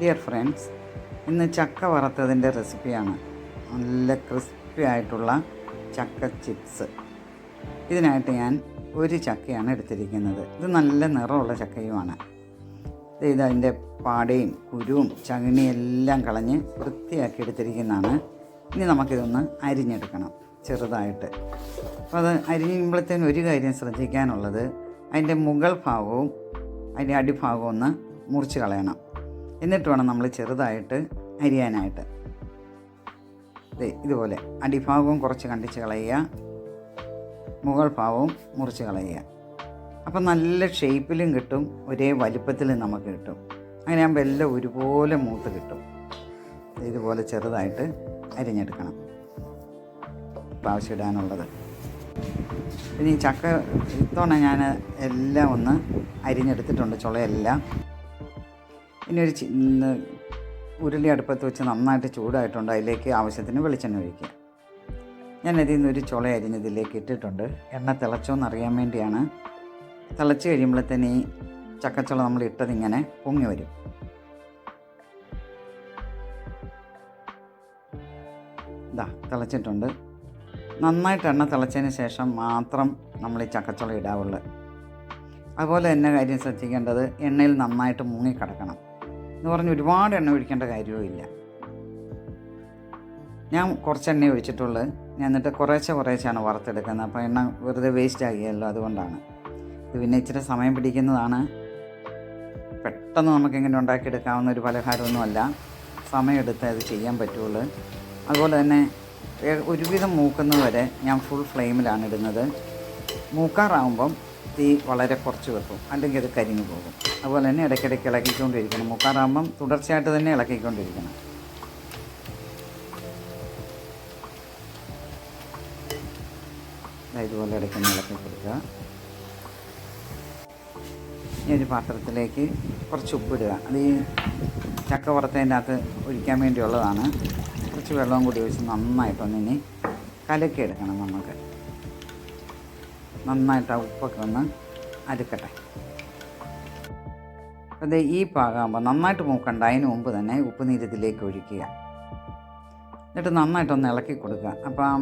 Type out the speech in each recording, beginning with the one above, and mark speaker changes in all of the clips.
Speaker 1: Dear friends ഇന്ന് ചക്ക വറുത്തതിന്റെ റെസിപ്പിയാണ് നല്ല ക്രിസ്പി ആയിട്ടുള്ള ചക്ക ചിപ്സ് ഇതിനായിട്ട് ഞാൻ ഒരു ചക്കയാണ് എടുത്തിരിക്കുന്നത്. ഇത് നല്ല നിറമുള്ള ചക്കയുമാണ്. ഇത് അതിന്റെ പാടയും കുരുവും ചകിണിയും എല്ലാം കളഞ്ഞ് വൃത്തിയാക്കി എടുത്തിരിക്കുന്നതാണ്. ഇനി നമുക്കിതൊന്ന് അരിഞ്ഞെടുക്കണം ചെറുതായിട്ട്. അപ്പോൾ അത് അരിഞ്ഞുമ്പോഴത്തേന് ഒരു കാര്യം ശ്രദ്ധിക്കാനുള്ളത് അതിന്റെ മുകൾ ഭാഗവും അതിന്റെ അടിഭാഗവും ഒന്ന് മുറിച്ച് കളയണം. എന്നിട്ട് വേണം നമ്മൾ ചെറുതായിട്ട് അരിയാനായിട്ട്. ഇതുപോലെ. അടിഭാഗവും കുറച്ച് കണ്ടിച്ച് കളയുക. മുകൾ ഭാഗവും മുറിച്ച് കളയുക. അപ്പം നല്ല ഷേപ്പിലും കിട്ടും. ഒരേ വലിപ്പത്തിലും നമുക്ക് കിട്ടും. അങ്ങനെയാകുമ്പോൾ എല്ലാം ഒരുപോലെ മൂത്ത് കിട്ടും. ഇതുപോലെ ചെറുതായിട്ട് അരിഞ്ഞെടുക്കണം. പ്രാവശ്യമിടാനുള്ളത് പിന്നെ ഈ ചക്ക ഇത്തവണ ഞാൻ എല്ലാം ഒന്ന് അരിഞ്ഞെടുത്തിട്ടുണ്ട് ചുളയെല്ലാം. ഇനി ഒരു ഉരുളി അടുപ്പത്ത് വെച്ച് നന്നായിട്ട് ചൂടായിട്ടുണ്ട്. അതിലേക്ക് ആവശ്യത്തിന് വെളിച്ചെണ്ണ ഒഴിക്കുക. ഞാൻ അതിൽ നിന്ന് ഒരു ചുള അരിഞ്ഞതിലേക്ക് ഇട്ടിട്ടുണ്ട്. എണ്ണ തിളച്ചോന്ന് അറിയാൻ വേണ്ടിയാണ്. തിളച്ച് കഴിയുമ്പോഴത്തേന് ഈ ചക്കച്ചുള നമ്മൾ ഇട്ടതിങ്ങനെ പൊങ്ങി വരും. ഇതാ തിളച്ചിട്ടുണ്ട്. നന്നായിട്ട് എണ്ണ തിളച്ചതിന് ശേഷം മാത്രം നമ്മൾ ഈ ചക്കച്ചുള ഇടാവുള്ളൂ. അതുപോലെ തന്നെ കാര്യം ശ്രദ്ധിക്കേണ്ടത് എണ്ണയിൽ നന്നായിട്ട് മുങ്ങിക്കിടക്കണം എന്ന് പറഞ്ഞ് ഒരുപാട് എണ്ണ ഒഴിക്കേണ്ട കാര്യവുമില്ല ഞാൻ കുറച്ച് എണ്ണ ഒഴിച്ചിട്ടുള്ളത് ഞാൻ എന്നിട്ട് കുറേശ്ശെ കുറേശ്ശെയാണ് വറുത്തെടുക്കുന്നത്. അപ്പോൾ എണ്ണ വെറുതെ വേസ്റ്റ് ആകിയല്ലോ അതുകൊണ്ടാണ്. ഇത് പിന്നെ ഇച്ചിരി സമയം പിടിക്കുന്നതാണ്. പെട്ടെന്ന് നമുക്ക് ഇങ്ങനെ ഉണ്ടാക്കിയെടുക്കാവുന്ന ഒരു പലഹാരമൊന്നുമല്ല. സമയമെടുത്ത് അത് ചെയ്യാൻ പറ്റുള്ളൂ. അതുപോലെ തന്നെ ഒരുവിധം മൂക്കുന്നത് വരെ ഞാൻ ഫുൾ ഫ്ലെയിമിലാണ് ഇടുന്നത്. മൂക്കാറാവുമ്പം തീ വളരെ കുറച്ച് വെക്കും. അല്ലെങ്കിൽ അത് കരിഞ്ഞു പോകും. അതുപോലെ തന്നെ ഇടയ്ക്കിടയ്ക്ക് ഇളക്കിക്കൊണ്ടിരിക്കണം. മുക്കാറാകുമ്പം തുടർച്ചയായിട്ട് തന്നെ ഇളക്കിക്കൊണ്ടിരിക്കണം. ഇതുപോലെ ഇടയ്ക്കൊന്ന് ഇളക്കി കൊടുക്കുക. ഈ ഒരു പാത്രത്തിലേക്ക് കുറച്ച് ഉപ്പിടുക അത് ഈ ചക്ക വറുത്തതിന്റെ അകത്ത് ഒഴിക്കാൻ വേണ്ടിയുള്ളതാണ്. കുറച്ച് വെള്ളവും കൂടി ഒഴിച്ച് നന്നായിട്ടൊന്നിനി കലക്കി എടുക്കണം നമുക്ക്. നന്നായിട്ട് ആ ഉപ്പൊക്കെ ഒന്ന് അരുക്കട്ടെ. അത് ഈ പാകമാകുമ്പോൾ നന്നായിട്ട് മൂക്കണ്ട. അതിന് മുമ്പ് തന്നെ ഉപ്പ് നീരത്തിലേക്ക് ഒഴിക്കുക. എന്നിട്ട് നന്നായിട്ടൊന്ന് ഇളക്കി കൊടുക്കുക. അപ്പോൾ ആ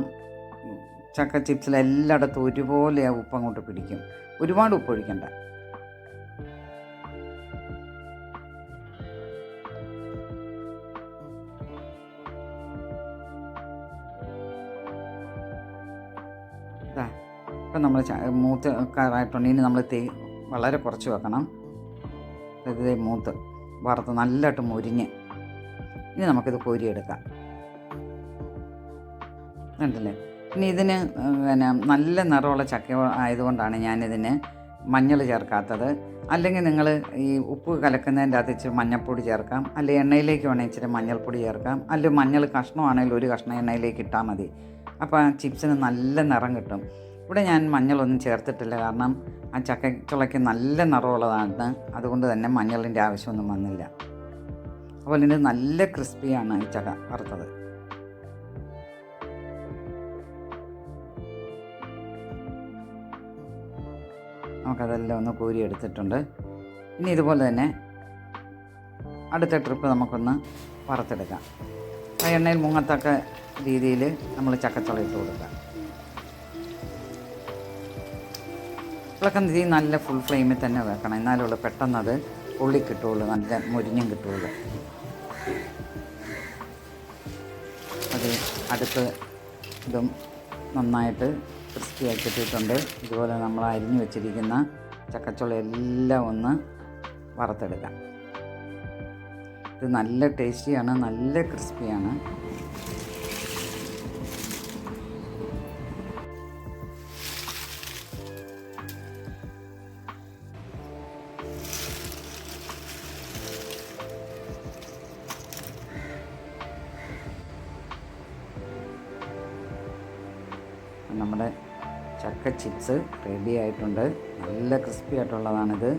Speaker 1: ചക്ക ചിപ്സിൽ എല്ലായിടത്തും ഒരുപോലെ ആ ഉപ്പ് അങ്ങോട്ട് പിടിക്കും. ഒരുപാട് ഉപ്പ് ഒഴിക്കണ്ട. ഇപ്പം നമ്മൾ മൂത്ത് ഇനി നമ്മൾ തേ വളരെ കുറച്ച് വെക്കണം. ഇത് മൂത്ത് വറുത്ത് നല്ലതായിട്ട് മുരിഞ്ഞ്. ഇനി നമുക്കിത് കോരിയെടുക്കാം. കണ്ടില്ലേ? ഇനി ഇതിന് പിന്നെ നല്ല നിറമുള്ള ചക്ക ആയതുകൊണ്ടാണ് ഞാനിതിന് മഞ്ഞൾ ചേർക്കാത്തത്. അല്ലെങ്കിൽ നിങ്ങൾ ഈ ഉപ്പ് കലക്കുന്നതിന്റെ അകത്ത് ഇച്ചിരി മഞ്ഞൾപ്പൊടി ചേർക്കാം. അല്ലെങ്കിൽ എണ്ണയിലേക്ക് വേണമെങ്കിൽ ഇച്ചിരി മഞ്ഞൾപ്പൊടി ചേർക്കാം. അല്ലെങ്കിൽ മഞ്ഞൾ കഷ്ണമാണെങ്കിൽ ഒരു കഷ്ണം എണ്ണയിലേക്ക് ഇട്ടാൽ മതി. അപ്പോൾ ചിപ്സിന് നല്ല നിറം കിട്ടും. ഇവിടെ ഞാൻ മഞ്ഞളൊന്നും ചേർത്തിട്ടില്ല. കാരണം ആ ചക്ക ചുളയ്ക്ക് നല്ല നിറമുള്ളതാണ്. അതുകൊണ്ട് തന്നെ മഞ്ഞളിന്റെ ആവശ്യമൊന്നും വന്നില്ല. അതുപോലെ തന്നെ നല്ല ക്രിസ്പിയാണ് ഈ ചക്ക വറുത്തത്. നമുക്കതെല്ലാം ഒന്ന് കോരി എടുത്തിട്ടുണ്ട്. ഇനി ഇതുപോലെ തന്നെ അടുത്ത ട്രിപ്പ് നമുക്കൊന്ന് വറുത്തെടുക്കാം. ആ എണ്ണയിൽ മുങ്ങത്തക്ക രീതിയിൽ നമ്മൾ ചക്കച്ചുള ഇട്ട് കൊടുക്കാം. ഇളക്കുന്ന തീ നല്ല ഫുൾ ഫ്ലെയിമിൽ തന്നെ വെക്കണം. എന്നാലുള്ള അത് ഉള്ളി കിട്ടുള്ളൂ നല്ല മുരിഞ്ഞും കിട്ടുള്ളൂ അത് അടുത്ത് ഇതും നന്നായിട്ട് ക്രിസ്പി ആക്കിയിട്ടിട്ടുണ്ട് ഇതുപോലെ നമ്മൾ അരിഞ്ഞു വെച്ചിരിക്കുന്ന ചക്കച്ചുള എല്ലാം ഒന്ന് വറുത്തെടുക്കാം. ഇത് നല്ല ടേസ്റ്റിയാണ് നല്ല ക്രിസ്പിയാണ് നമ്മുടെ ചക്ക ചിപ്സ് റെഡി ആയിട്ടുണ്ട്. നല്ല ക്രിസ്പി ആയിട്ടുള്ളതാണിത്.